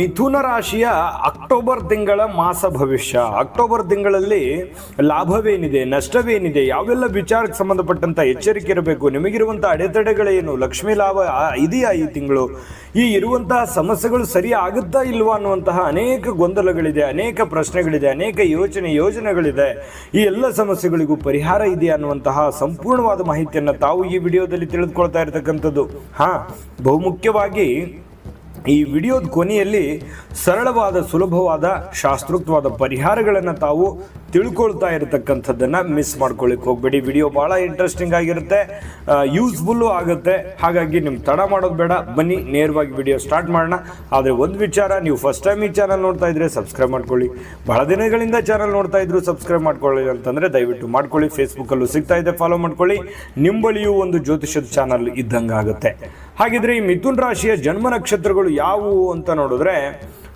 ಮಿಥುನ ರಾಶಿಯ ಅಕ್ಟೋಬರ್ ತಿಂಗಳ ಮಾಸ ಭವಿಷ್ಯ. ಅಕ್ಟೋಬರ್ ತಿಂಗಳಲ್ಲಿ ಲಾಭವೇನಿದೆ, ನಷ್ಟವೇನಿದೆ, ಯಾವೆಲ್ಲ ವಿಚಾರಕ್ಕೆ ಸಂಬಂಧಪಟ್ಟಂತ ಎಚ್ಚರಿಕೆ ಇರಬೇಕು ನಿಮಗಿರುವಂತಹ ಅಡೆತಡೆಗಳೇನು, ಲಕ್ಷ್ಮೀ ಲಾಭ ಇದೆಯಾ ಈ ತಿಂಗಳು? ಈ ಇರುವಂತಹ ಸಮಸ್ಯೆಗಳು ಸರಿ ಆಗುತ್ತಾ ಇಲ್ವಾ ಅನ್ನುವಂತಹ ಅನೇಕ ಗೊಂದಲಗಳಿದೆ, ಅನೇಕ ಪ್ರಶ್ನೆಗಳಿದೆ, ಅನೇಕ ಯೋಚನೆ ಯೋಜನೆಗಳಿದೆ. ಈ ಎಲ್ಲ ಸಮಸ್ಯೆಗಳಿಗೂ ಪರಿಹಾರ ಇದೆಯಾ ಅನ್ನುವಂತಹ ಸಂಪೂರ್ಣವಾದ ಮಾಹಿತಿಯನ್ನು ತಾವು ಈ ವಿಡಿಯೋದಲ್ಲಿ ತಿಳಿದುಕೊಳ್ತಾ ಇರತಕ್ಕಂಥದ್ದು. ಹಾ, ಬಹುಮುಖ್ಯವಾಗಿ ಈ ವಿಡಿಯೋದ ಕೊನೆಯಲ್ಲಿ ಸರಳವಾದ ಸುಲಭವಾದ ಶಾಸ್ತ್ರೋಕ್ತವಾದ ಪರಿಹಾರಗಳನ್ನು ತಾವು ತಿಳ್ಕೊಳ್ತಾ ಇರತಕ್ಕಂಥದ್ದನ್ನು ಮಿಸ್ ಮಾಡ್ಕೊಳ್ಳಿಕ್ಕೆ ಹೋಗಬೇಡಿ. ವಿಡಿಯೋ ಭಾಳ ಇಂಟ್ರೆಸ್ಟಿಂಗ್ ಆಗಿರುತ್ತೆ. ಯೂಸ್ಫುಲ್ಲು ಆಗುತ್ತೆ. ಹಾಗಾಗಿ ನಿಮ್ಗೆ ತಡ ಮಾಡೋದು ಬೇಡ. ಬನ್ನಿ, ನೇರವಾಗಿ ವಿಡಿಯೋ ಸ್ಟಾರ್ಟ್ ಮಾಡೋಣ. ಆದರೆ ಒಂದು ವಿಚಾರ, ನೀವು ಫಸ್ಟ್ ಟೈಮ್ ಈ ಚಾನಲ್ ನೋಡ್ತಾ ಇದ್ರೆ ಸಬ್ಸ್ಕ್ರೈಬ್ ಮಾಡ್ಕೊಳ್ಳಿ. ಬಹಳ ದಿನಗಳಿಂದ ಚಾನಲ್ ನೋಡ್ತಾ ಇದ್ರು ಸಬ್ಸ್ಕ್ರೈಬ್ ಮಾಡ್ಕೊಳ್ಳಿ ಅಂತಂದರೆ ದಯವಿಟ್ಟು ಮಾಡ್ಕೊಳ್ಳಿ. ಫೇಸ್ಬುಕ್ಕಲ್ಲೂ ಸಿಗ್ತಾ ಇದೆ ಫಾಲೋ ಮಾಡ್ಕೊಳ್ಳಿ. ನಿಂಬಳಿಯೂ ಬಳಿಯೂ ಒಂದು ಜ್ಯೋತಿಷದ ಚಾನಲ್ ಇದ್ದಂಗೆ ಆಗುತ್ತೆ. ಹಾಗಿದ್ರೆ ಈ ಮಿಥುನ್ ರಾಶಿಯ ಜನ್ಮ ನಕ್ಷತ್ರಗಳು ಯಾವುವು ಅಂತ ನೋಡಿದ್ರೆ,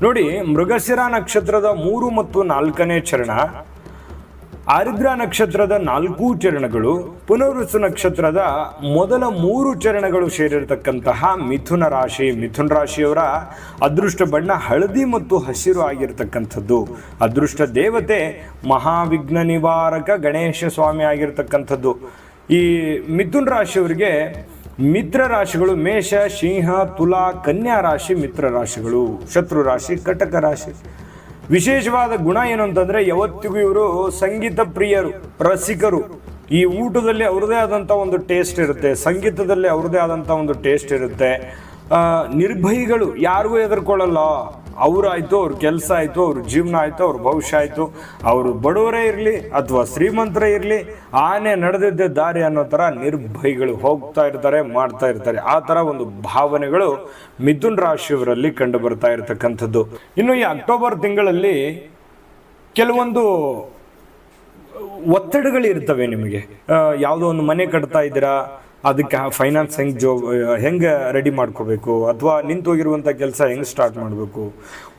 ನೋಡಿ, ಮೃಗಶಿರ ನಕ್ಷತ್ರದ ಮೂರು ಮತ್ತು ನಾಲ್ಕನೇ ಚರಣ ಆರಿದ್ರ ನಕ್ಷತ್ರದ ನಾಲ್ಕು ಚರಣಗಳು ಪುನರ್ವಸು ನಕ್ಷತ್ರದ ಮೊದಲ ಮೂರು ಚರಣಗಳು ಸೇರಿರತಕ್ಕಂತಹ ಮಿಥುನ ರಾಶಿ. ಮಿಥುನ ರಾಶಿಯವರ ಅದೃಷ್ಟ ಬಣ್ಣ ಹಳದಿ ಮತ್ತು ಹಸಿರು ಆಗಿರತಕ್ಕಂಥದ್ದು. ಅದೃಷ್ಟ ದೇವತೆ ಮಹಾವಿಘ್ನ ನಿವಾರಕ ಗಣೇಶ ಸ್ವಾಮಿ ಆಗಿರತಕ್ಕಂಥದ್ದು. ಈ ಮಿಥುನ್ ರಾಶಿಯವರಿಗೆ ಮಿತ್ರ ರಾಶಿಗಳು ಮೇಷ, ಸಿಂಹ, ತುಲಾ, ಕನ್ಯಾ ರಾಶಿ ಮಿತ್ರ ರಾಶಿಗಳು. ಶತ್ರು ರಾಶಿ, ಕಟಕ ರಾಶಿ. ವಿಶೇಷವಾದ ಗುಣ ಏನು ಅಂತಂದ್ರೆ ಯಾವತ್ತಿಗೂ ಇವರು ಸಂಗೀತ ಪ್ರಿಯರು, ರಸಿಕರು. ಈ ಊಟದಲ್ಲಿ ಅವ್ರದೇ ಆದಂಥ ಒಂದು ಟೇಸ್ಟ್ ಇರುತ್ತೆ, ಸಂಗೀತದಲ್ಲಿ ಅವ್ರದೇ ಆದಂಥ ಒಂದು ಟೇಸ್ಟ್ ಇರುತ್ತೆ. ನಿರ್ಭಯಿಗಳು ಯಾರಿಗೂ ಎದುರ್ಕೊಳ್ಳಲ್ಲ ಅವರಾಯ್ತು ಅವ್ರ ಕೆಲಸ ಆಯಿತು, ಅವ್ರ ಜೀವನ ಆಯಿತು, ಅವ್ರ ಭವಿಷ್ಯ ಆಯಿತು. ಅವರು ಬಡವರೇ ಇರಲಿ ಅಥವಾ ಶ್ರೀಮಂತರೇ ಇರಲಿ, ಆನೆ ನಡೆದಿದ್ದ ದಾರಿ ಅನ್ನೋ ಥರ ನಿರ್ಭಯಗಳು ಹೋಗ್ತಾ ಇರ್ತಾರೆ, ಮಾಡ್ತಾ ಇರ್ತಾರೆ. ಆ ಥರ ಒಂದು ಭಾವನೆಗಳು ಮಿಥುನ್ ರಾಶಿಯವರಲ್ಲಿ ಕಂಡು ಬರ್ತಾ ಇರತಕ್ಕಂಥದ್ದು. ಇನ್ನು ಈ ಅಕ್ಟೋಬರ್ ತಿಂಗಳಲ್ಲಿ ಕೆಲವೊಂದು ಒತ್ತಡಗಳಿರ್ತವೆ ನಿಮಗೆ. ಯಾವುದೋ ಒಂದು ಮನೆ ಕಟ್ತಾ ಇದ್ದೀರಾ ಅದಕ್ಕೆ ಫೈನಾನ್ಸ್ ಹೆಂಗೆ ಜೋ ಹೆಂಗೆ ರೆಡಿ ಮಾಡ್ಕೋಬೇಕು? ಅಥವಾ ನಿಂತೋಗಿರುವಂಥ ಕೆಲಸ ಹೆಂಗೆ ಸ್ಟಾರ್ಟ್ ಮಾಡಬೇಕು?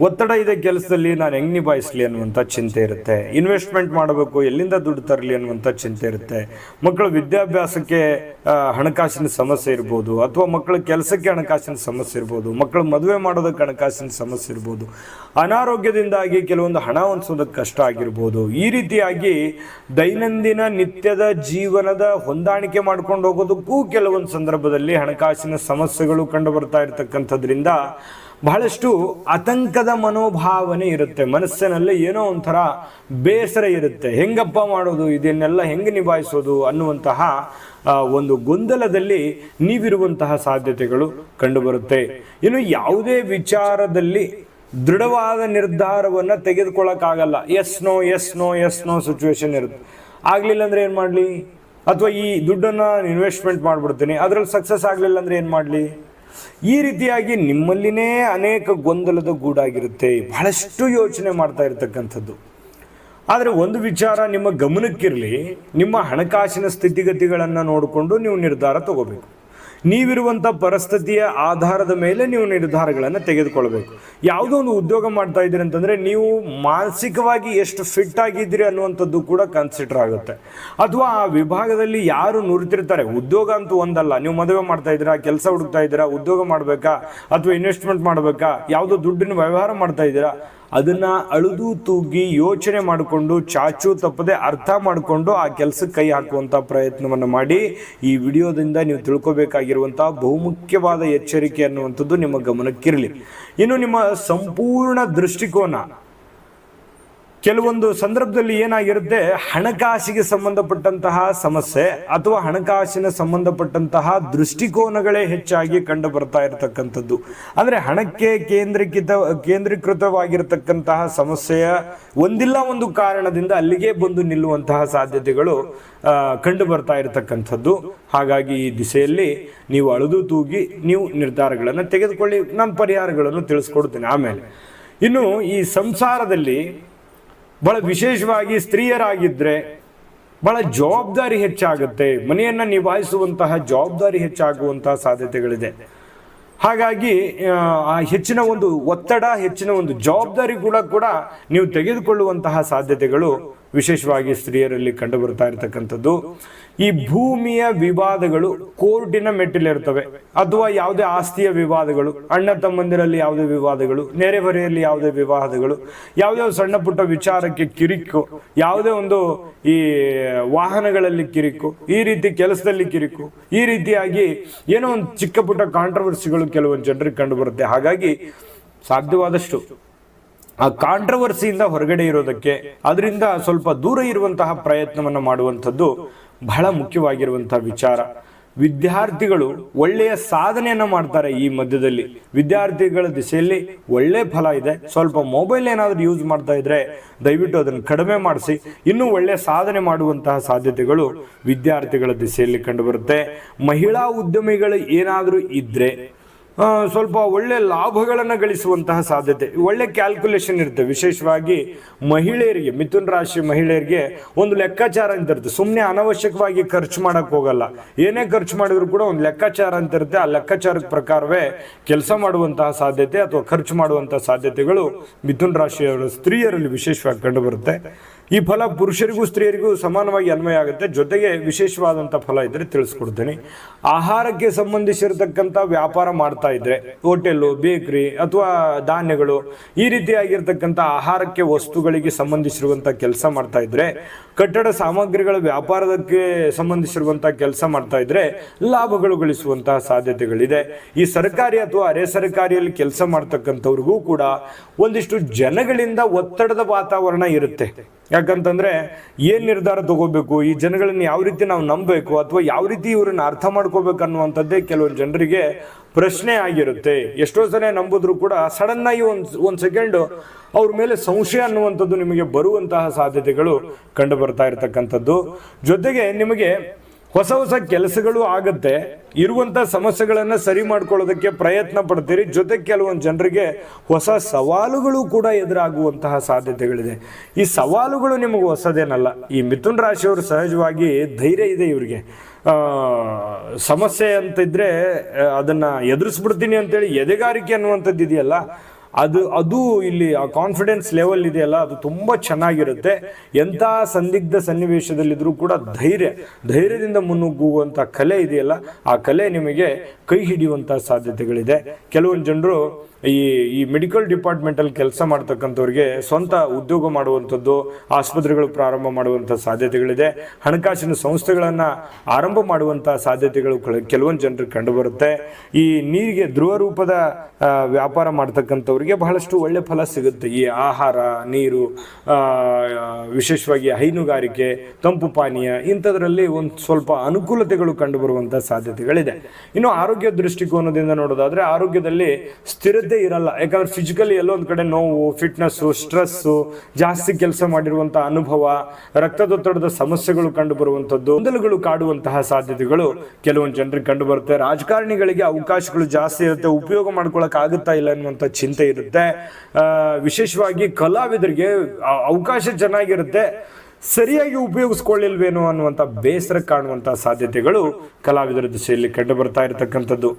ಒತ್ತಡ ಇದೆ ಕೆಲಸದಲ್ಲಿ, ನಾನು ಹೆಂಗೆ ನಿಭಾಯಿಸಲಿ ಅನ್ನುವಂಥ ಚಿಂತೆ ಇರುತ್ತೆ. ಇನ್ವೆಸ್ಟ್ಮೆಂಟ್ ಮಾಡಬೇಕು, ಎಲ್ಲಿಂದ ದುಡ್ಡು ತರಲಿ ಅನ್ನುವಂಥ ಚಿಂತೆ ಇರುತ್ತೆ. ಮಕ್ಕಳ ವಿದ್ಯಾಭ್ಯಾಸಕ್ಕೆ ಹಣಕಾಸಿನ ಸಮಸ್ಯೆ ಇರ್ಬೋದು, ಅಥವಾ ಮಕ್ಕಳ ಕೆಲಸಕ್ಕೆ ಹಣಕಾಸಿನ ಸಮಸ್ಯೆ ಇರ್ಬೋದು ಮಕ್ಕಳು ಮದುವೆ ಮಾಡೋದಕ್ಕೆ ಹಣಕಾಸಿನ ಸಮಸ್ಯೆ ಇರ್ಬೋದು, ಅನಾರೋಗ್ಯದಿಂದಾಗಿ ಕೆಲವೊಂದು ಹಣ ಹೊಂದಿಸೋದಕ್ಕೆ ಕಷ್ಟ ಆಗಿರ್ಬೋದು. ಈ ರೀತಿಯಾಗಿ ದೈನಂದಿನ ನಿತ್ಯದ ಜೀವನದ ಹೊಂದಾಣಿಕೆ ಮಾಡ್ಕೊಂಡು ಹೋಗೋದಕ್ಕೂ ಕೆಲವೊಂದು ಸಂದರ್ಭದಲ್ಲಿ ಹಣಕಾಸಿನ ಸಮಸ್ಯೆಗಳು ಕಂಡು ಬರ್ತಾ ಇರತಕ್ಕಂಥದ್ರಿಂದ ಬಹಳಷ್ಟು ಆತಂಕದ ಮನೋಭಾವನೆ ಇರುತ್ತೆ. ಮನಸ್ಸಿನಲ್ಲಿ ಏನೋ ಒಂಥರ ಬೇಸರ ಇರುತ್ತೆ. ಹೆಂಗಪ್ಪ ಮಾಡೋದು? ಇದನ್ನೆಲ್ಲ ಹೆಂಗೆ ನಿಭಾಯಿಸೋದು? ಅನ್ನುವಂತಹ ಒಂದು ಗೊಂದಲದಲ್ಲಿ ನೀವಿರುವಂತಹ ಸಾಧ್ಯತೆಗಳು ಕಂಡುಬರುತ್ತೆ. ಇನ್ನು ಯಾವುದೇ ವಿಚಾರದಲ್ಲಿ ದೃಢವಾದ ನಿರ್ಧಾರವನ್ನು ತೆಗೆದುಕೊಳ್ಳೋಕ್ಕಾಗಲ್ಲ. Yes no yes no yes no situation ಇರುತ್ತೆ. ಆಗಲಿಲ್ಲ ಅಂದ್ರೆ ಏನು ಮಾಡಲಿ? ಅಥವಾ ಈ ದುಡ್ಡನ್ನು ಇನ್ವೆಸ್ಟ್ಮೆಂಟ್ ಮಾಡಿಬಿಡ್ತೀನಿ. ಅದರಲ್ಲಿ ಸಕ್ಸಸ್ ಆಗಲಿಲ್ಲ ಅಂದ್ರೆ ಏನು ಮಾಡಲಿ? ಈ ರೀತಿಯಾಗಿ ನಿಮ್ಮಲ್ಲಿನೇ ಅನೇಕ ಗೊಂದಲದ ಗೂಡಾಗಿರುತ್ತೆ. ಬಹಳಷ್ಟು ಯೋಚನೆ ಮಾಡ್ತಾ ಇರತಕ್ಕಂಥದ್ದು. ಆದರೆ ಒಂದು ವಿಚಾರ ನಿಮ್ಮ ಗಮನಕ್ಕಿರಲಿ, ನಿಮ್ಮ ಹಣಕಾಸಿನ ಸ್ಥಿತಿಗತಿಗಳನ್ನು ನೋಡಿಕೊಂಡು ನೀವು ನಿರ್ಧಾರ ತಗೋಬೇಕು. ನೀವಿರುವಂಥ ಪರಿಸ್ಥಿತಿಯ ಆಧಾರದ ಮೇಲೆ ನೀವು ನಿರ್ಧಾರಗಳನ್ನು ತೆಗೆದುಕೊಳ್ಬೇಕು. ಯಾವುದೋ ಒಂದು ಉದ್ಯೋಗ ಮಾಡ್ತಾ ಇದ್ದೀರಿ ಅಂತಂದರೆ ನೀವು ಮಾನಸಿಕವಾಗಿ ಎಷ್ಟು ಫಿಟ್ ಆಗಿದ್ದೀರಿ ಅನ್ನುವಂಥದ್ದು ಕೂಡ ಕನ್ಸಿಡರ್ ಆಗುತ್ತೆ. ಅಥವಾ ಆ ವಿಭಾಗದಲ್ಲಿ ಯಾರು ನುರಿತಿರ್ತಾರೆ? ಉದ್ಯೋಗ ಅಂತೂ ಒಂದಲ್ಲ. ನೀವು ಮದುವೆ ಮಾಡ್ತಾ ಇದ್ದೀರಾ, ಕೆಲಸ ಹುಡುಕ್ತಾ ಇದ್ದೀರಾ, ಉದ್ಯೋಗ ಮಾಡಬೇಕಾ, ಅಥವಾ ಇನ್ವೆಸ್ಟ್ಮೆಂಟ್ ಮಾಡಬೇಕಾ, ಯಾವುದೋ ದುಡ್ಡಿನ ವ್ಯವಹಾರ ಮಾಡ್ತಾ ಇದ್ದೀರಾ ಅದನ್ನ ಅಳದು ತೂಗಿ ಯೋಚನೆ ಮಾಡಿಕೊಂಡು ಚಾಚು ತಪ್ಪದೆ ಅರ್ಥ ಮಾಡಿಕೊಂಡು ಆ ಕೆಲಸಕ್ಕೆ ಕೈ ಹಾಕುವಂಥ ಪ್ರಯತ್ನವನ್ನು ಮಾಡಿ ಈ ವಿಡಿಯೋದಿಂದ ನೀವು ತಿಳ್ಕೊಬೇಕಾಗಿರುವಂತಹ ಬಹುಮುಖ್ಯವಾದ ಎಚ್ಚರಿಕೆ ಅನ್ನುವಂಥದ್ದು ನಿಮ್ಮ ಗಮನಕ್ಕಿರಲಿ. ಇನ್ನು ನಿಮ್ಮ ಸಂಪೂರ್ಣ ದೃಷ್ಟಿಕೋನ ಕೆಲವೊಂದು ಸಂದರ್ಭದಲ್ಲಿ ಏನಾಗಿರುತ್ತೆ? ಹಣಕಾಸಿಗೆ ಸಂಬಂಧಪಟ್ಟಂತಹ ಸಮಸ್ಯೆ ಅಥವಾ ಹಣಕಾಸಿನ ಸಂಬಂಧಪಟ್ಟಂತಹ ದೃಷ್ಟಿಕೋನಗಳೇ ಹೆಚ್ಚಾಗಿ ಕಂಡು ಬರ್ತಾ ಇರತಕ್ಕಂಥದ್ದು. ಅಂದರೆ ಹಣಕ್ಕೆ ಕೇಂದ್ರೀಕೃತ, ಕೇಂದ್ರೀಕೃತವಾಗಿರತಕ್ಕಂತಹ ಸಮಸ್ಯೆಯ ಒಂದಿಲ್ಲ ಒಂದು ಕಾರಣದಿಂದ ಅಲ್ಲಿಗೆ ಬಂದು ನಿಲ್ಲುವಂತಹ ಸಾಧ್ಯತೆಗಳು ಕಂಡು ಬರ್ತಾ ಇರತಕ್ಕಂಥದ್ದು. ಹಾಗಾಗಿ ಈ ದಿಸೆಯಲ್ಲಿ ನೀವು ಅಳದು ತೂಗಿ ನೀವು ನಿರ್ಧಾರಗಳನ್ನು ತೆಗೆದುಕೊಳ್ಳಿ. ನಾನು ಪರಿಹಾರಗಳನ್ನು ತಿಳಿಸ್ಕೊಡ್ತೇನೆ ಆಮೇಲೆ. ಇನ್ನು ಈ ಸಂಸಾರದಲ್ಲಿ ಬಹಳ ವಿಶೇಷವಾಗಿ ಸ್ತ್ರೀಯರಾಗಿದ್ದರೆ ಬಹಳ ಜವಾಬ್ದಾರಿ ಹೆಚ್ಚಾಗುತ್ತೆ. ಮನೆಯನ್ನು ನಿಭಾಯಿಸುವಂತಹ ಜವಾಬ್ದಾರಿ ಹೆಚ್ಚಾಗುವಂತಹ ಸಾಧ್ಯತೆಗಳಿದೆ. ಹಾಗಾಗಿ ಆ, ಹೆಚ್ಚಿನ ಒಂದು ಒತ್ತಡ ಹೆಚ್ಚಿನ ಒಂದು ಜವಾಬ್ದಾರಿ ಕೂಡ ಕೂಡ ನೀವು ತೆಗೆದುಕೊಳ್ಳುವಂತಹ ಸಾಧ್ಯತೆಗಳು ವಿಶೇಷವಾಗಿ ಸ್ತ್ರೀಯರಲ್ಲಿ ಕಂಡು ಬರ್ತಾ ಇರತಕ್ಕಂಥದ್ದು, ಈ ಭೂಮಿಯ ವಿವಾದಗಳು ಕೋರ್ಟಿನ ಮೆಟ್ಟಿಲಿರ್ತವೆ ಅಥವಾ ಯಾವುದೇ ಆಸ್ತಿಯ ವಿವಾದಗಳು, ಅಣ್ಣ ತಮ್ಮಂದಿರಲ್ಲಿ ಯಾವುದೇ ವಿವಾದಗಳು ನೆರೆಹೊರೆಯಲ್ಲಿ ಯಾವುದೇ ವಿವಾದಗಳು, ಯಾವುದೇ ಸಣ್ಣ ಪುಟ್ಟ ವಿಚಾರಕ್ಕೆ ಕಿರಿಕು, ಯಾವುದೇ ಒಂದು ಈ ವಾಹನಗಳಲ್ಲಿ ಕಿರಿಕು, ಈ ರೀತಿ ಕೆಲಸದಲ್ಲಿ ಕಿರಿಕು, ಈ ರೀತಿಯಾಗಿ ಏನೋ ಒಂದು ಚಿಕ್ಕ ಪುಟ್ಟ ಕಾಂಟ್ರವರ್ಸಿಗಳು ಕೆಲವೊಂದು ಜನರಿಗೆ ಕಂಡು ಬರುತ್ತೆ ಹಾಗಾಗಿ ಸಾಧ್ಯವಾದಷ್ಟು ಆ ಕಾಂಟ್ರವರ್ಸಿಯಿಂದ ಹೊರಗಡೆ ಇರೋದಕ್ಕೆ, ಅದರಿಂದ ಸ್ವಲ್ಪ ದೂರ ಇರುವಂತಹ ಪ್ರಯತ್ನವನ್ನು ಮಾಡುವಂಥದ್ದು ಬಹಳ ಮುಖ್ಯವಾಗಿರುವಂತಹ ವಿಚಾರ. ವಿದ್ಯಾರ್ಥಿಗಳು ಒಳ್ಳೆಯ ಸಾಧನೆಯನ್ನು ಮಾಡ್ತಾರೆ ಈ ಮಧ್ಯದಲ್ಲಿ. ವಿದ್ಯಾರ್ಥಿಗಳ ದಿಸೆಯಲ್ಲಿ ಒಳ್ಳೆ ಫಲ ಇದೆ. ಸ್ವಲ್ಪ ಮೊಬೈಲ್ ಏನಾದರೂ ಯೂಸ್ ಮಾಡ್ತಾ ಇದ್ರೆ ದಯವಿಟ್ಟು ಅದನ್ನು ಕಡಿಮೆ ಮಾಡಿಸಿ. ಇನ್ನೂ ಒಳ್ಳೆಯ ಸಾಧನೆ ಮಾಡುವಂತಹ ಸಾಧ್ಯತೆಗಳು ವಿದ್ಯಾರ್ಥಿಗಳ ದಿಸೆಯಲ್ಲಿ ಕಂಡುಬರುತ್ತೆ ಮಹಿಳಾ ಉದ್ಯಮಿಗಳು ಏನಾದರೂ ಇದ್ರೆ ಸ್ವಲ್ಪ ಒಳ್ಳೆ ಲಾಭಗಳನ್ನು ಗಳಿಸುವಂತಹ ಸಾಧ್ಯತೆ. ಒಳ್ಳೆ ಕ್ಯಾಲ್ಕುಲೇಷನ್ ಇರುತ್ತೆ. ವಿಶೇಷವಾಗಿ ಮಹಿಳೆಯರಿಗೆ, ಮಿಥುನ್ ರಾಶಿ ಮಹಿಳೆಯರಿಗೆ ಒಂದು ಲೆಕ್ಕಾಚಾರ ಅಂತ ಇರುತ್ತೆ. ಸುಮ್ಮನೆ ಅನವಶ್ಯಕವಾಗಿ ಖರ್ಚು ಮಾಡಕ್ ಹೋಗಲ್ಲ. ಏನೇ ಖರ್ಚು ಮಾಡಿದ್ರು ಕೂಡ ಒಂದು ಲೆಕ್ಕಾಚಾರ ಅಂತ ಇರುತ್ತೆ. ಆ ಲೆಕ್ಕಾಚಾರದ ಪ್ರಕಾರವೇ ಕೆಲಸ ಮಾಡುವಂತಹ ಸಾಧ್ಯತೆ ಅಥವಾ ಖರ್ಚು ಮಾಡುವಂತಹ ಸಾಧ್ಯತೆಗಳು ಮಿಥುನ್ ರಾಶಿಯವರ ಸ್ತ್ರೀಯರಲ್ಲಿ ವಿಶೇಷವಾಗಿ ಕಂಡುಬರುತ್ತೆ ಈ ಫಲ ಪುರುಷರಿಗೂ ಸ್ತ್ರೀಯರಿಗೂ ಸಮಾನವಾಗಿ ಅನ್ವಯ ಆಗುತ್ತೆ. ಜೊತೆಗೆ ವಿಶೇಷವಾದಂಥ ಫಲ ಇದ್ರೆ ತಿಳಿಸ್ಕೊಡ್ತೀನಿ. ಆಹಾರಕ್ಕೆ ಸಂಬಂಧಿಸಿರತಕ್ಕಂಥ ವ್ಯಾಪಾರ ಮಾಡ್ತಾ ಇದ್ರೆ ಹೋಟೆಲ್ಲು ಬೇಕ್ರಿ ಅಥವಾ ಧಾನ್ಯಗಳು, ಈ ರೀತಿಯಾಗಿರ್ತಕ್ಕಂಥ ಆಹಾರಕ್ಕೆ ವಸ್ತುಗಳಿಗೆ ಸಂಬಂಧಿಸಿರುವಂಥ ಕೆಲಸ ಮಾಡ್ತಾ ಇದ್ರೆ, ಕಟ್ಟಡ ಸಾಮಗ್ರಿಗಳ ವ್ಯಾಪಾರದಕ್ಕೆ ಸಂಬಂಧಿಸಿರುವಂಥ ಕೆಲಸ ಮಾಡ್ತಾ ಇದ್ರೆ ಲಾಭಗಳು ಗಳಿಸುವಂತಹ ಸಾಧ್ಯತೆಗಳಿದೆ. ಈ ಸರ್ಕಾರಿ ಅಥವಾ ಅರೆ ಸರ್ಕಾರಿಯಲ್ಲಿ ಕೆಲಸ ಮಾಡ್ತಕ್ಕಂಥವ್ರಿಗೂ ಕೂಡ ಒಂದಿಷ್ಟು ಜನಗಳಿಂದ ಒತ್ತಡದ ವಾತಾವರಣ ಇರುತ್ತೆ. ಯಾಕಂತಂದ್ರೆ ಏನ್ ನಿರ್ಧಾರ ತಗೋಬೇಕು? ಈ ಜನಗಳನ್ನ ಯಾವ ರೀತಿ ನಾವು ನಂಬಬೇಕು? ಅಥವಾ ಯಾವ ರೀತಿ ಇವ್ರನ್ನ ಅರ್ಥ ಮಾಡ್ಕೋಬೇಕು ಅನ್ನುವಂಥದ್ದೇ ಕೆಲವೊಂದು ಜನರಿಗೆ ಪ್ರಶ್ನೆ ಆಗಿರುತ್ತೆ. ಎಷ್ಟೋ ಸಲ ನಂಬಿದ್ರು ಕೂಡ ಸಡನ್ ಆಗಿ ಒಂದ್ ಒಂದ್ ಸೆಕೆಂಡ್ ಅವ್ರ ಮೇಲೆ ಸಂಶಯ ಅನ್ನುವಂಥದ್ದು ನಿಮಗೆ ಬರುವಂತಹ ಸಾಧ್ಯತೆಗಳು ಕಂಡು ಬರ್ತಾ ಇರತಕ್ಕಂಥದ್ದು. ಜೊತೆಗೆ ನಿಮಗೆ ಹೊಸ ಹೊಸ ಕೆಲಸಗಳು ಆಗುತ್ತೆ. ಇರುವಂತ ಸಮಸ್ಯೆಗಳನ್ನ ಸರಿ ಮಾಡ್ಕೊಳ್ಳೋದಕ್ಕೆ ಪ್ರಯತ್ನ ಪಡ್ತೀರಿ. ಜೊತೆ ಕೆಲವೊಂದು ಜನರಿಗೆ ಹೊಸ ಸವಾಲುಗಳು ಕೂಡ ಎದುರಾಗುವಂತಹ ಸಾಧ್ಯತೆಗಳಿದೆ. ಈ ಸವಾಲುಗಳು ನಿಮಗೆ ಹೊಸದೇನಲ್ಲ. ಈ ಮಿಥುನ್ ರಾಶಿಯವರು ಸಹಜವಾಗಿ ಧೈರ್ಯ ಇದೆ ಇವರಿಗೆ. ಸಮಸ್ಯೆ ಅಂತ ಇದ್ರೆ ಆ, ಅದನ್ನ ಎದುರಿಸ್ಬಿಡ್ತೀನಿ ಅಂತೇಳಿ ಎದೆಗಾರಿಕೆ ಅನ್ನುವಂಥದ್ದು ಇದೆಯಲ್ಲ ಅದು ಅದು ಇಲ್ಲಿ ಆ ಕಾನ್ಫಿಡೆನ್ಸ್ ಲೆವೆಲ್ ಇದೆಯಲ್ಲ, ಅದು ತುಂಬ ಚೆನ್ನಾಗಿರುತ್ತೆ. ಎಂಥ ಸಂದಿಗ್ಧ ಸನ್ನಿವೇಶದಲ್ಲಿದ್ದರೂ ಕೂಡ ಧೈರ್ಯ, ಧೈರ್ಯದಿಂದ ಮುನ್ನುಗ್ಗುವಂಥ ಕಲೆ ಇದೆಯಲ್ಲ, ಆ ಕಲೆ ನಿಮಗೆ ಕೈ ಹಿಡಿಯುವಂಥ ಸಾಧ್ಯತೆಗಳಿದೆ. ಕೆಲವೊಂದು ಜನರು ಈ ಈ ಮೆಡಿಕಲ್ ಡಿಪಾರ್ಟ್ಮೆಂಟಲ್ಲಿ ಕೆಲಸ ಮಾಡ್ತಕ್ಕಂಥವ್ರಿಗೆ ಸ್ವಂತ ಉದ್ಯೋಗ ಮಾಡುವಂಥದ್ದು, ಆಸ್ಪತ್ರೆಗಳು ಪ್ರಾರಂಭ ಮಾಡುವಂಥ ಸಾಧ್ಯತೆಗಳಿದೆ. ಹಣಕಾಸಿನ ಸಂಸ್ಥೆಗಳನ್ನು ಆರಂಭ ಮಾಡುವಂಥ ಸಾಧ್ಯತೆಗಳು ಕೆಲ- ಕೆಲವೊಂದು ಜನರು ಕಂಡುಬರುತ್ತೆ. ಈ ನೀರಿಗೆ ಧ್ರುವ ರೂಪದ ವ್ಯಾಪಾರ ಮಾಡ್ತಕ್ಕಂಥವ್ರಿಗೆ ಬಹಳಷ್ಟು ಒಳ್ಳೆ ಫಲ ಸಿಗುತ್ತೆ. ಈ ಆಹಾರ, ನೀರು ವಿಶೇಷವಾಗಿ ಹೈನುಗಾರಿಕೆ, ತಂಪು ಪಾನೀಯ ಇಂಥದ್ರಲ್ಲಿ ಒಂದು ಸ್ವಲ್ಪ ಅನುಕೂಲತೆಗಳು ಕಂಡುಬರುವಂಥ ಸಾಧ್ಯತೆಗಳಿದೆ. ಇನ್ನು ಆರೋಗ್ಯ ದೃಷ್ಟಿಕೋನದಿಂದ ನೋಡೋದಾದರೆ ಆರೋಗ್ಯದಲ್ಲಿ ಸ್ಥಿರತೆ ಇರಲ್ಲ. ಯಾಕಂದ್ರೆ ಫಿಸಿಕಲಿ ಎಲ್ಲೊಂದು ಕಡೆ ನೋವು ಫಿಟ್ನೆಸ್ಸು ಸ್ಟ್ರೆಸ್ಸು ಜಾಸ್ತಿ ಕೆಲಸ ಮಾಡಿರುವಂತಹ ಅನುಭವ, ರಕ್ತದೊತ್ತಡದ ಸಮಸ್ಯೆಗಳು ಕಂಡು ಬರುವಂಥದ್ದು ಗೊಂದಲಗಳು ಕಾಡುವಂತಹ ಸಾಧ್ಯತೆಗಳು ಕೆಲವೊಂದು ಜನರಿಗೆ ಕಂಡು ಬರುತ್ತೆ ರಾಜಕಾರಣಿಗಳಿಗೆ ಅವಕಾಶಗಳು ಜಾಸ್ತಿ ಇರುತ್ತೆ. ಉಪಯೋಗ ಮಾಡ್ಕೊಳಕ್ ಆಗುತ್ತಾ ಇಲ್ಲ ಅನ್ನುವಂಥ ಚಿಂತೆ ಇರುತ್ತೆ. ವಿಶೇಷವಾಗಿ ಕಲಾವಿದರಿಗೆ ಅವಕಾಶ ಚೆನ್ನಾಗಿರುತ್ತೆ. ಸರಿಯಾಗಿ ಉಪಯೋಗಿಸ್ಕೊಳ್ಳಿಲ್ವೇನೋ ಅನ್ನುವಂಥ ಬೇಸರ ಕಾಣುವಂಥ ಸಾಧ್ಯತೆಗಳು ಕಲಾವಿದರ ದಿಶೆಯಲ್ಲಿ ಕಂಡು ಬರ್ತಾ ಇರತಕ್ಕಂಥದ್ದು.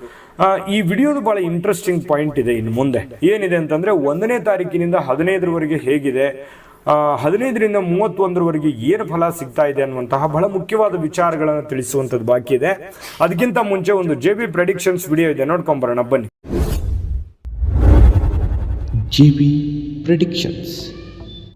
ಈ ವಿಡಿಯೋದು ಬಹಳ ಇಂಟ್ರೆಸ್ಟಿಂಗ್ ಪಾಯಿಂಟ್ ಇದೆ ಇನ್ನು ಮುಂದೆ. ಏನಿದೆ ಅಂತಂದ್ರೆ ಒಂದನೇ ತಾರೀಕಿನಿಂದ ಹದಿನೈದರವರೆಗೆ ಹೇಗಿದೆ. ಹದಿನೈದರಿಂದ ಮೂವತ್ತೊಂದರವರೆಗೆ ಏನು ಫಲ ಸಿಗ್ತಾ ಇದೆ ಅನ್ನುವಂತಹ ಬಹಳ ಮುಖ್ಯವಾದ ವಿಚಾರಗಳನ್ನು ತಿಳಿಸುವಂಥದ್ದು ಬಾಕಿ ಇದೆ. ಅದಕ್ಕಿಂತ ಮುಂಚೆ ಒಂದು ಜೆ ಬಿ ಪ್ರೆಡಿಕ್ಷನ್ಸ್ ವಿಡಿಯೋ ಇದೆ. ನೋಡ್ಕೊಂಬರೋಣ ಬನ್ನಿ. JB Predictions.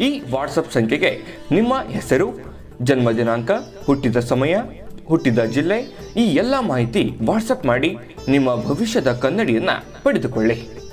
ಈ ವಾಟ್ಸಪ್ ಸಂಖ್ಯೆಗೆ ನಿಮ್ಮ ಹೆಸರು, ಜನ್ಮ ದಿನಾಂಕ, ಹುಟ್ಟಿದ ಸಮಯ, ಹುಟ್ಟಿದ ಜಿಲ್ಲೆ, ಈ ಎಲ್ಲ ಮಾಹಿತಿ ವಾಟ್ಸಪ್ ಮಾಡಿ ನಿಮ್ಮ ಭವಿಷ್ಯದ ಕನ್ನಡಿಯನ್ನ ಪಡೆದುಕೊಳ್ಳಿ.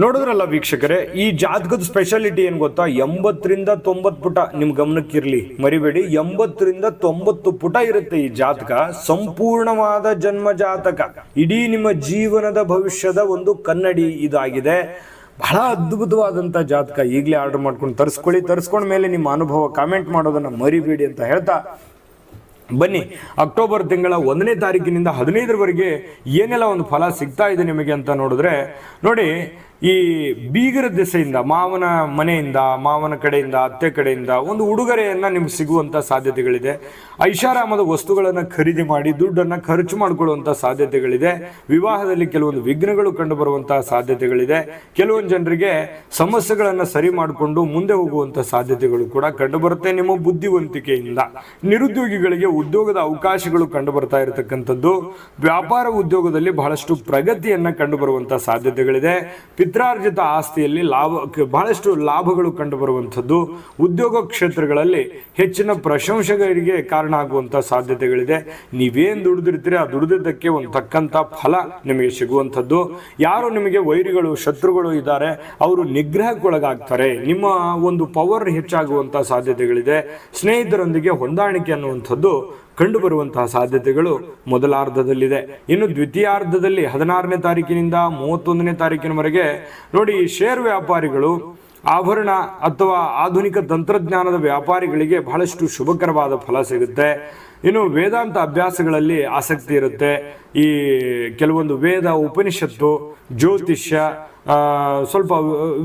ನೋಡಿದ್ರಲ್ಲ ವೀಕ್ಷಕರೇ, ಈ ಜಾತಕದ ಸ್ಪೆಷಾಲಿಟಿ ಏನು ಗೊತ್ತಾ? ಎಂಬತ್ತರಿಂದ ತೊಂಬತ್ತು ಪುಟ ನಿಮ್ಮ ಗಮನಕ್ಕಿರಲಿ. ಮರಿಬೇಡಿ, ಎಂಬತ್ತರಿಂದ ತೊಂಬತ್ತು ಪುಟ ಇರುತ್ತೆ ಈ ಜಾತಕ. ಸಂಪೂರ್ಣವಾದ ಜನ್ಮ ಜಾತಕ. ಇಡೀ ನಿಮ್ಮ ಜೀವನದ ಭವಿಷ್ಯದ ಒಂದು ಕನ್ನಡಿ ಇದಾಗಿದೆ. ಬಹಳ ಅದ್ಭುತವಾದಂಥ ಜಾತಕ. ಈಗಲೇ ಆರ್ಡರ್ ಮಾಡ್ಕೊಂಡು ತರಿಸ್ಕೊಳ್ಳಿ ತರಿಸ್ಕೊಂಡ ಮೇಲೆ ನಿಮ್ಮ ಅನುಭವ ಕಾಮೆಂಟ್ ಮಾಡೋದನ್ನು ಮರಿಬೇಡಿ ಅಂತ ಹೇಳ್ತಾ ಬನ್ನಿ. ಅಕ್ಟೋಬರ್ ತಿಂಗಳ ಒಂದನೇ ತಾರೀಕಿನಿಂದ ಹದಿನೈದರವರೆಗೆ ಏನೆಲ್ಲ ಒಂದು ಫಲ ಸಿಗ್ತಾ ಇದೆ ನಿಮಗೆ ಅಂತ ನೋಡಿದ್ರೆ, ನೋಡಿ ಈ ಬೀಗರ ದೆಸೆಯಿಂದ, ಮಾವನ ಮನೆಯಿಂದ, ಮಾವನ ಕಡೆಯಿಂದ, ಅತ್ತೆ ಕಡೆಯಿಂದ ಒಂದು ಉಡುಗೊರೆಯನ್ನು ನಿಮ್ಗೆ ಸಿಗುವಂಥ ಸಾಧ್ಯತೆಗಳಿದೆ. ಐಷಾರಾಮದ ವಸ್ತುಗಳನ್ನು ಖರೀದಿ ಮಾಡಿ, ದುಡ್ಡನ್ನು ಖರ್ಚು ಮಾಡಿಕೊಳ್ಳುವಂಥ ಸಾಧ್ಯತೆಗಳಿದೆ. ವಿವಾಹದಲ್ಲಿ ಕೆಲವೊಂದು ವಿಘ್ನಗಳು ಕಂಡುಬರುವಂತಹ ಸಾಧ್ಯತೆಗಳಿದೆ. ಕೆಲವೊಂದು ಜನರಿಗೆ ಸಮಸ್ಯೆಗಳನ್ನು ಸರಿ ಮಾಡಿಕೊಂಡು ಮುಂದೆ ಹೋಗುವಂಥ ಸಾಧ್ಯತೆಗಳು ಕೂಡ ಕಂಡುಬರುತ್ತೆ ನಿಮ್ಮ ಬುದ್ಧಿವಂತಿಕೆಯಿಂದ. ನಿರುದ್ಯೋಗಿಗಳಿಗೆ ಉದ್ಯೋಗದ ಅವಕಾಶಗಳು ಕಂಡುಬರ್ತಾ ಇರತಕ್ಕಂಥದ್ದು. ವ್ಯಾಪಾರ ಉದ್ಯೋಗದಲ್ಲಿ ಬಹಳಷ್ಟು ಪ್ರಗತಿಯನ್ನು ಕಂಡುಬರುವಂಥ ಸಾಧ್ಯತೆಗಳಿದೆ. ಪಿತ್ರಾರ್ಜಿತ ಆಸ್ತಿಯಲ್ಲಿ ಲಾಭ ಬಹಳಷ್ಟು ಲಾಭಗಳು ಕಂಡುಬರುವಂಥದ್ದು. ಉದ್ಯೋಗ ಕ್ಷೇತ್ರಗಳಲ್ಲಿ ಹೆಚ್ಚಿನ ಪ್ರಶಂಸೆಗಳಿಗೆ ಕಾರಣ ಆಗುವಂಥ ಸಾಧ್ಯತೆಗಳಿದೆ. ನೀವೇನು ದುಡಿದಿರ್ತೀರಿ, ಆ ದುಡಿದಿದ್ದಕ್ಕೆ ಒಂದು ತಕ್ಕಂಥ ಫಲ ನಿಮಗೆ ಸಿಗುವಂಥದ್ದು. ಯಾರು ನಿಮಗೆ ವೈರಿಗಳು, ಶತ್ರುಗಳು ಇದ್ದಾರೆ, ಅವರು ನಿಗ್ರಹಕ್ಕೊಳಗಾಗ್ತಾರೆ. ನಿಮ್ಮ ಒಂದು ಪವರ್ ಹೆಚ್ಚಾಗುವಂಥ ಸಾಧ್ಯತೆಗಳಿದೆ. ಸ್ನೇಹಿತರೊಂದಿಗೆ ಹೊಂದಾಣಿಕೆ ಅನ್ನುವಂಥದ್ದು ಕಂಡು ಬರುವಂತಹ ಸಾಧ್ಯತೆಗಳು ಮೊದಲಾರ್ಧದಲ್ಲಿದೆ. ಇನ್ನು ದ್ವಿತೀಯಾರ್ಧದಲ್ಲಿ ಹದಿನಾರನೇ ತಾರೀಕಿನಿಂದ ಮೂವತ್ತೊಂದನೇ ತಾರೀಕಿನವರೆಗೆ ನೋಡಿ ಶೇರ್ ವ್ಯಾಪಾರಿಗಳು ಆಭರಣ ಅಥವಾ ಆಧುನಿಕ ತಂತ್ರಜ್ಞಾನದ ವ್ಯಾಪಾರಿಗಳಿಗೆ ಬಹಳಷ್ಟು ಶುಭಕರವಾದ ಫಲ ಸಿಗುತ್ತೆ. ಇನ್ನು ವೇದಾಂತ ಅಭ್ಯಾಸಗಳಲ್ಲಿ ಆಸಕ್ತಿ ಇರುತ್ತೆ. ಈ ಕೆಲವೊಂದು ವೇದ ಉಪನಿಷತ್ತು, ಜ್ಯೋತಿಷ್ಯ ಸ್ವಲ್ಪ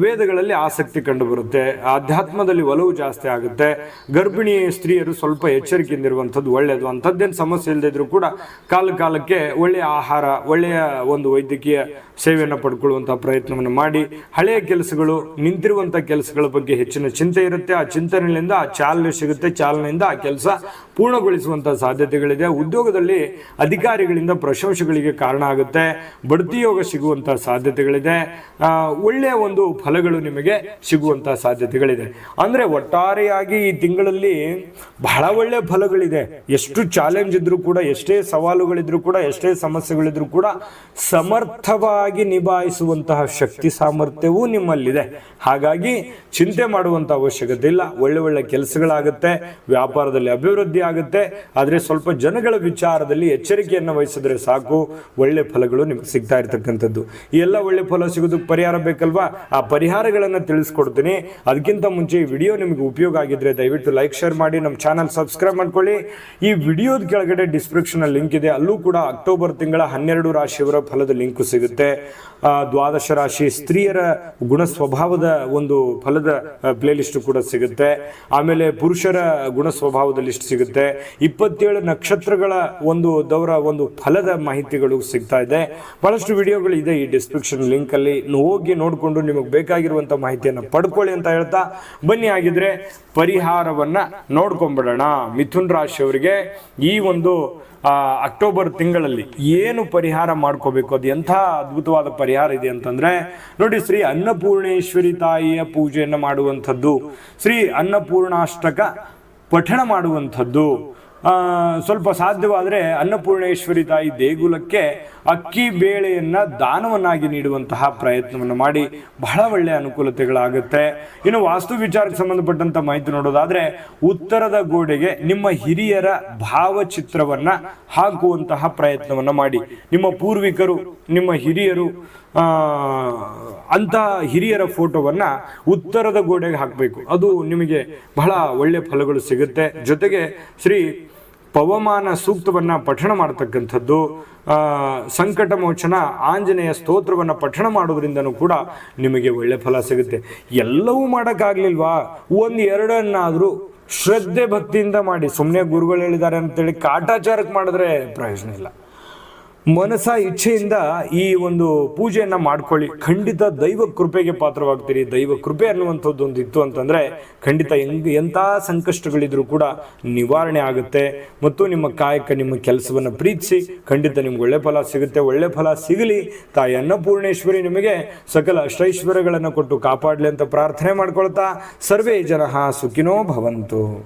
ವೇದಗಳಲ್ಲಿ ಆಸಕ್ತಿ ಕಂಡು ಬರುತ್ತೆ ಆಧ್ಯಾತ್ಮದಲ್ಲಿ ಒಲವು ಜಾಸ್ತಿ ಆಗುತ್ತೆ. ಗರ್ಭಿಣಿ ಸ್ತ್ರೀಯರು ಸ್ವಲ್ಪ ಎಚ್ಚರಿಕೆಯಿಂದ ಇರುವಂಥದ್ದು ಒಳ್ಳೆಯದು ಅಂಥದ್ದೇನು ಸಮಸ್ಯೆ ಇಲ್ಲದೆ ಇದ್ರೂ ಕೂಡ ಕಾಲ ಕಾಲಕ್ಕೆ ಒಳ್ಳೆಯ ಆಹಾರ, ಒಳ್ಳೆಯ ಒಂದು ವೈದ್ಯಕೀಯ ಸೇವೆಯನ್ನು ಪಡ್ಕೊಳ್ಳುವಂಥ ಪ್ರಯತ್ನವನ್ನು ಮಾಡಿ. ಹಳೆಯ ಕೆಲಸಗಳು ನಿಂತಿರುವಂಥ ಕೆಲಸಗಳ ಬಗ್ಗೆ ಹೆಚ್ಚಿನ ಚಿಂತೆ ಇರುತ್ತೆ. ಆ ಚಿಂತನೆಯಿಂದ ಆ ಚಾಲನೆ ಸಿಗುತ್ತೆ. ಚಾಲನೆಯಿಂದ ಆ ಕೆಲಸ ಪೂರ್ಣಗೊಳಿಸುವಂಥ ಸಾಧ್ಯತೆಗಳಿದೆ. ಉದ್ಯೋಗದಲ್ಲಿ ಅಧಿಕಾರಿಗಳಿಂದ ಪ್ರಶಂಸೆಗಳಿಗೆ ಕಾರಣ ಆಗುತ್ತೆ. ಬಡ್ತಿ ಯೋಗ ಸಿಗುವಂಥ ಸಾಧ್ಯತೆಗಳಿದೆ. ಒಳ್ಳೆಯ ಒಂದು ಫಲಗಳು ನಿಮಗೆ ಸಿಗುವಂಥ ಸಾಧ್ಯತೆಗಳಿದೆ. ಅಂದರೆ ಒಟ್ಟಾರೆಯಾಗಿ ಈ ತಿಂಗಳಲ್ಲಿ ಬಹಳ ಒಳ್ಳೆ ಫಲಗಳಿದೆ. ಎಷ್ಟು ಚಾಲೆಂಜ್ ಇದ್ರೂ ಕೂಡ, ಎಷ್ಟೇ ಸವಾಲುಗಳಿದ್ರು ಕೂಡ, ಎಷ್ಟೇ ಸಮಸ್ಯೆಗಳಿದ್ರೂ ಕೂಡ ಸಮರ್ಥವಾಗಿ ನಿಭಾಯಿಸುವಂತಹ ಶಕ್ತಿ ಸಾಮರ್ಥ್ಯವೂ ನಿಮ್ಮಲ್ಲಿದೆ. ಹಾಗಾಗಿ ಚಿಂತೆ ಮಾಡುವಂಥ ಅವಶ್ಯಕತೆ ಇಲ್ಲ. ಒಳ್ಳೆ ಒಳ್ಳೆ ಕೆಲಸಗಳಾಗುತ್ತೆ ವ್ಯಾಪಾರದಲ್ಲಿ ಅಭಿವೃದ್ಧಿ ಆಗುತ್ತೆ. ಆದರೆ ಸ್ವಲ್ಪ ಜನಗಳ ವಿಚಾರದಲ್ಲಿ ಎಚ್ಚರಿಕೆಯನ್ನು ವಹಿಸಿದ್ರೆ ಸಾಕು. ಒಳ್ಳೆ ಫಲಗಳು ನಿಮ್ಗೆ ಸಿಗ್ತಾ ಇರ್ತಕ್ಕಂಥದ್ದು. ಎಲ್ಲ ಒಳ್ಳೆ ಫಲ ಸಿಗೋದಕ್ಕೆ ಪರಿಹಾರ ಬೇಕಲ್ವಾ? ಆ ಪರಿಹಾರಗಳನ್ನು ತಿಳಿಸ್ಕೊಡ್ತೀನಿ. ಅದಕ್ಕಿಂತ ಮುಂಚೆ ಈ ವಿಡಿಯೋ ನಿಮಗೆ ಉಪಯೋಗ ಆಗಿದ್ರೆ ದಯವಿಟ್ಟು ಲೈಕ್ ಶೇರ್ ಮಾಡಿ ನಮ್ಮ ಚಾನಲ್ ಸಬ್ಸ್ಕ್ರೈಬ್ ಮಾಡ್ಕೊಳ್ಳಿ. ಈ ವಿಡಿಯೋದ ಕೆಳಗಡೆ ಡಿಸ್ಕ್ರಿಪ್ಷನ್ ಲಿಂಕ್ ಇದೆ. ಅಲ್ಲೂ ಕೂಡ ಅಕ್ಟೋಬರ್ ತಿಂಗಳ ಹನ್ನೆರಡು ರಾಶಿಯವರ ಫಲದ ಲಿಂಕ್ ಸಿಗುತ್ತೆ. ಆ, ದ್ವಾದಶ ರಾಶಿ ಸ್ತ್ರೀಯರ ಗುಣ ಸ್ವಭಾವದ ಒಂದು ಫಲದ ಪ್ಲೇಲಿಸ್ಟ್ ಕೂಡ ಸಿಗುತ್ತೆ. ಆಮೇಲೆ ಪುರುಷರ ಗುಣ ಸ್ವಭಾವದ ಲಿಸ್ಟ್ ಸಿಗುತ್ತೆ. ಇಪ್ಪತ್ತೇಳು ನಕ್ಷತ್ರಗಳ ಒಂದು ದವರ ಒಂದು ಫಲದ ಮಾಹಿತಿಗಳು ಸಿಗ್ತಾ ಇದೆ. ಬಹಳಷ್ಟು ವಿಡಿಯೋಗಳು ಇದೆ ಈ ಡಿಸ್ಕ್ರಿಪ್ಷನ್ ಲಿಂಕ್ ಅಲ್ಲಿ. ಹೋಗಿ ನೋಡಿಕೊಂಡು ನಿಮಗೆ ಬೇಕಾಗಿರುವಂತ ಮಾಹಿತಿಯನ್ನು ಪಡ್ಕೊಳ್ಳಿ ಅಂತ ಹೇಳ್ತಾ ಬನ್ನಿ. ಆಗಿದ್ರೆ ಪರಿಹಾರವನ್ನ ನೋಡ್ಕೊಂಡ್ಬಿಡೋಣ ಮಿಥುನ್ ರಾಶಿಯವರಿಗೆ ಈ ಒಂದು ಅಕ್ಟೋಬರ್ ತಿಂಗಳಲ್ಲಿ ಏನು ಪರಿಹಾರ ಮಾಡ್ಕೋಬೇಕು? ಅದು ಎಂಥ ಅದ್ಭುತವಾದ ಪರಿಹಾರ ಇದೆ ಅಂತಂದ್ರೆ ನೋಡಿ ಶ್ರೀ ಅನ್ನಪೂರ್ಣೇಶ್ವರಿ ತಾಯಿಯ ಪೂಜೆಯನ್ನು ಮಾಡುವಂಥದ್ದು ಶ್ರೀ ಅನ್ನಪೂರ್ಣಾಷ್ಟಕ ಪಠಣ ಮಾಡುವಂಥದ್ದು ಆ, ಸ್ವಲ್ಪ ಸಾಧ್ಯವಾದರೆ ಅನ್ನಪೂರ್ಣೇಶ್ವರಿ ತಾಯಿ ದೇಗುಲಕ್ಕೆ ಅಕ್ಕಿ ಬೇಳೆಯನ್ನು ದಾನವನ್ನಾಗಿ ನೀಡುವಂತಹ ಪ್ರಯತ್ನವನ್ನು ಮಾಡಿ ಬಹಳ ಒಳ್ಳೆಯ ಅನುಕೂಲತೆಗಳಾಗುತ್ತೆ. ಇನ್ನು ವಾಸ್ತು ವಿಚಾರಕ್ಕೆ ಸಂಬಂಧಪಟ್ಟಂತ ಮಾಹಿತಿ ನೋಡೋದಾದ್ರೆ ಉತ್ತರದ ಗೋಡೆಗೆ ನಿಮ್ಮ ಹಿರಿಯರ ಭಾವಚಿತ್ರವನ್ನ ಹಾಕುವಂತಹ ಪ್ರಯತ್ನವನ್ನು ಮಾಡಿ. ನಿಮ್ಮ ಪೂರ್ವಿಕರು, ನಿಮ್ಮ ಹಿರಿಯರು ಅಂತಹ ಹಿರಿಯರ ಫೋಟೋವನ್ನು ಉತ್ತರದ ಗೋಡೆಗೆ ಹಾಕಬೇಕು. ಅದು ನಿಮಗೆ ಬಹಳ ಒಳ್ಳೆಯ ಫಲಗಳು ಸಿಗುತ್ತೆ. ಜೊತೆಗೆ ಶ್ರೀ ಪವಮಾನ ಸೂಕ್ತವನ್ನು ಪಠಣ ಮಾಡತಕ್ಕಂಥದ್ದು ಸಂಕಟ ಮೋಚನ ಆಂಜನೇಯ ಸ್ತೋತ್ರವನ್ನು ಪಠಣ ಮಾಡೋದ್ರಿಂದನೂ ಕೂಡ ನಿಮಗೆ ಒಳ್ಳೆ ಫಲ ಸಿಗುತ್ತೆ. ಎಲ್ಲವೂ ಮಾಡೋಕ್ಕಾಗಲಿಲ್ವಾ? ಒಂದು ಎರಡನ್ನಾದರೂ ಶ್ರದ್ಧೆ ಭಕ್ತಿಯಿಂದ ಮಾಡಿ. ಸುಮ್ಮನೆ ಗುರುಗಳು ಹೇಳಿದ್ದಾರೆ ಅಂತೇಳಿ ಕಾಟಾಚಾರಕ್ಕೆ ಮಾಡಿದ್ರೆ ಪ್ರಯೋಜನ ಇಲ್ಲ. ಮನಸ ಇಚ್ಛೆಯಿಂದ ಈ ಒಂದು ಪೂಜೆಯನ್ನ ಮಾಡ್ಕೊಳ್ಳಿ. ಖಂಡಿತ ದೈವ ಕೃಪೆಗೆ ಪಾತ್ರವಾಗ್ತೀರಿ. ದೈವ ಕೃಪೆ ಅನ್ನುವಂಥದ್ದು ಒಂದು ಇತ್ತು ಅಂತಂದ್ರೆ ಖಂಡಿತ ಹೆಂಗ್ ಎಂಥ ಸಂಕಷ್ಟಗಳಿದ್ರೂ ಕೂಡ ನಿವಾರಣೆ ಆಗುತ್ತೆ. ಮತ್ತು ನಿಮ್ಮ ಕಾಯಕ, ನಿಮ್ಮ ಕೆಲಸವನ್ನು ಪ್ರೀತಿಸಿ ಖಂಡಿತ ನಿಮ್ಗೆ ಒಳ್ಳೆ ಫಲ ಸಿಗುತ್ತೆ. ಒಳ್ಳೆ ಫಲ ಸಿಗಲಿ. ತಾಯಿ ಅನ್ನಪೂರ್ಣೇಶ್ವರಿ ನಿಮಗೆ ಸಕಲ ಅಷ್ಟೈಶ್ವರ್ಯಗಳನ್ನು ಕೊಟ್ಟು ಕಾಪಾಡಲಿ ಅಂತ ಪ್ರಾರ್ಥನೆ ಮಾಡ್ಕೊಳ್ತಾ. ಸರ್ವೇ ಜನ ಸುಖಿನೋ ಭವಂತು.